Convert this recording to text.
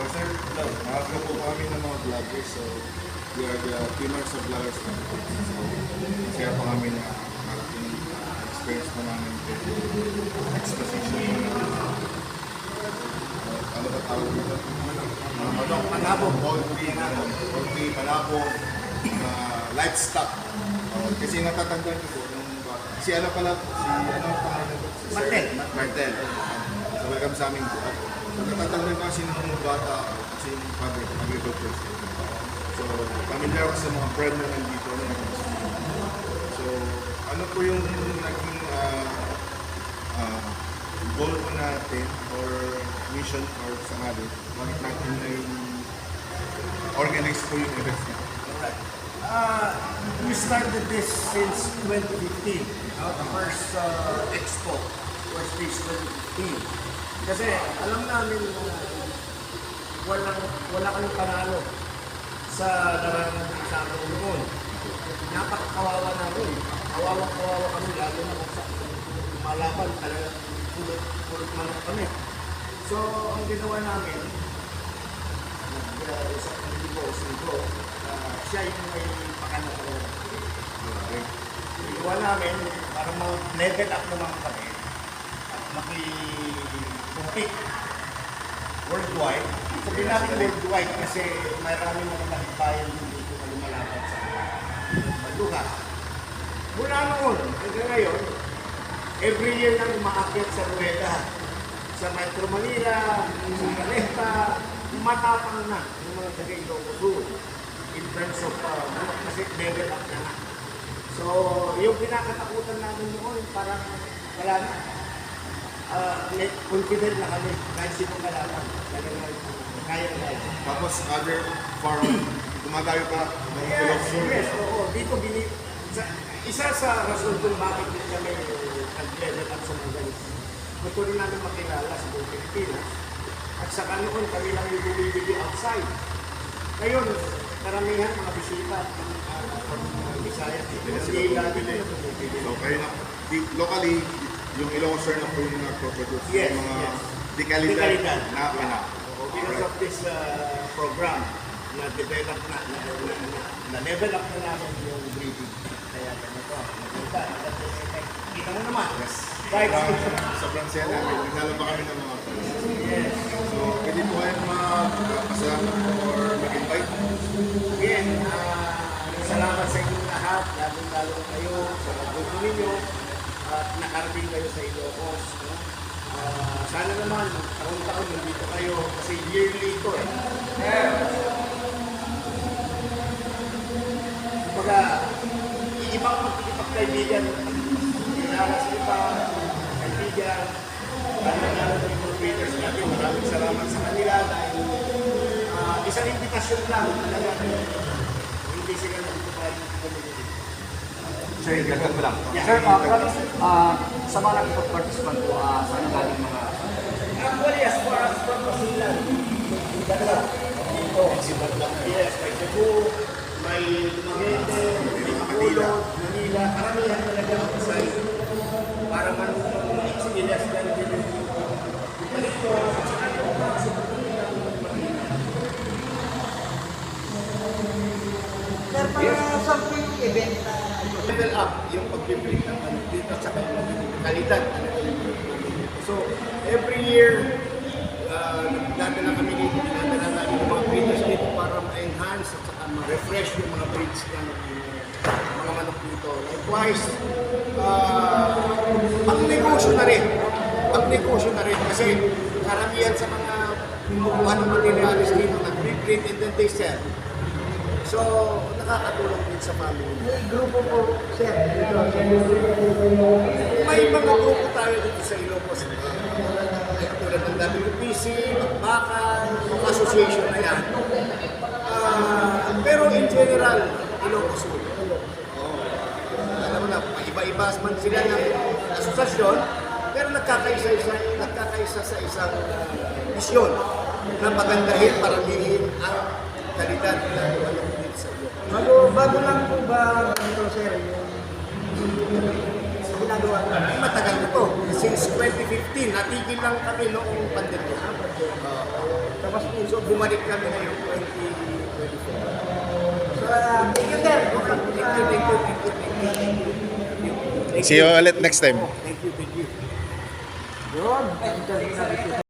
So, sir, maaga po kami ng mga vloggers. So, we are the teamers of vloggers. So, masaya pa kami na marating uh, experience pa namin with exposition po uh, ano ba tawag dito? Mga manok, panabong, poultry, ano, poultry, panabong, uh, livestock. Uh, kasi natatandaan ko po, nung. Si ano pala, si ano pangalan ko? Si Martel. Martel. So, welcome sa aming buhat. Natatandaan kasi nung bata, ako, kasi yung father ko, agriculture. So, familiar ako sa mga bread na nandito. na So, ano po yung naging uh, uh, goal po natin or mission or sa natin, bakit natin na yung organize po yung events na. Uh, we started this since 2015. Uh, the first uh, expo was this 2015. Kasi alam namin na walang, wala kang panalo sa nararamdaman sa amin noon. Napakakawawa namin. Kawawa-kawawa kami lalo na kung sa malaban talaga pulot, manok kami. So, ang ginawa namin, nag-usap ng Libo, si Libo, uh, siya yung may pakana talaga. Okay. Ginawa namin para mag-level up naman kami at makipumpik worldwide. Sabihin natin worldwide kasi marami mga nagbayan dito na lumalaban sa Maluha. Mula noon, hanggang ngayon, every year nang umaakyat sa Rueda, sa Metro Manila, sa Caleta, matapang na yung mga taga Ilocos in terms of uh, kasi level up na na. So, yung kinakatakutan namin noon, parang wala na. Uh, confident na kami kahit sinong kalaban. Kaya na. Tapos other farm, dumadayo pa ng Yes, yes, oo. Dito, bini, sa, isa sa rason kung bakit din kami nag-level up sa mga ganito. Gusto rin namin makilala sa buong Pilipinas. At saka noon, kami lang yung bumibili outside. Ngayon, karamihan mga bisita, from uh, Visayas, Manila, dito na bumibili. So kayo na, locally, yung Ilocos na po yung nagpo-produce Yes, ng mga yes. dekalidad Dekalidad. na anak. Because of this uh, program na develop na, na, na, na, na level up na namin yung breeding. Kaya ganito. Nakita, kita mo naman. Yes. Right. Sobrang, sobrang saya namin. Nagdala pa kami ng mga. Yes. So, pwede po kayo magpasalamat or mag-invite. Again, uh, salamat sa inyong lahat, lalong-lalo kayo sa pagbuto ninyo at nakarating kayo sa Ilocos. No? Ah, sana naman, taon-taon nandito kayo kasi yearly ito eh. Kumbaga, ibang magkikipagkaibigan, kilala sa iba, kaibigan, na mga breeders natin. Maraming salamat sa kanila dahil Ah, isang invitasyon lang talaga. Hindi sila community. Sir, dagdag ko lang. Yeah. Sir, uh, promise, uh, sa mga nakipag-participant po, uh, saan ang galing mga Actually, as far as from Basilan. Dito. Yes, may Cebu, may Dumaguete, may Bacolod, Manila. Karamihan talaga ang kasay. Para man experience na rin din yung dito. At saka yung mga superkulitan ng Manila. Sir, para sa free event na level up yung pag-breed ng ano dito at saka kalidad ng So, every year, uh, nagdadala kami dito, dinadala namin yung mga breeders dito para ma-enhance at saka ma-refresh yung mga breeds ng mga manok dito. Likewise, uh, pang-negosyo na rin. Pang-negosyo na rin kasi karamihan sa mga kumukuha ng materialis dito, nag-breed and then they sell. So, nakakatulong din sa family. may grupo po, sir, May mga grupo tayo dito sa Ilocos. Uh, tulad ng WPC, Bakbakan, mga association na yan. Ah, pero in general, Ilocos Sur. Oh. Alam mo na, iba-iba man sila ng asosasyon, pero nagkakaisa-isa, nagkakaisa sa isang uh, misyon na pagandahin, paramihin ang kalidad ng ano dito sa Ilocos. Bago, bago lang po ba ganito, sir, yung ginagawa natin? Matagal na to. Since 2015, natigil lang kami noong pandemya. Uh, Labas po. So bumalik kami ngayong 2024. So, uh, thank you, sir. Thank you, thank you, thank you, thank you, thank you. Thank you. See you ulit next time. Thank you, thank you. Yun. Interview natin.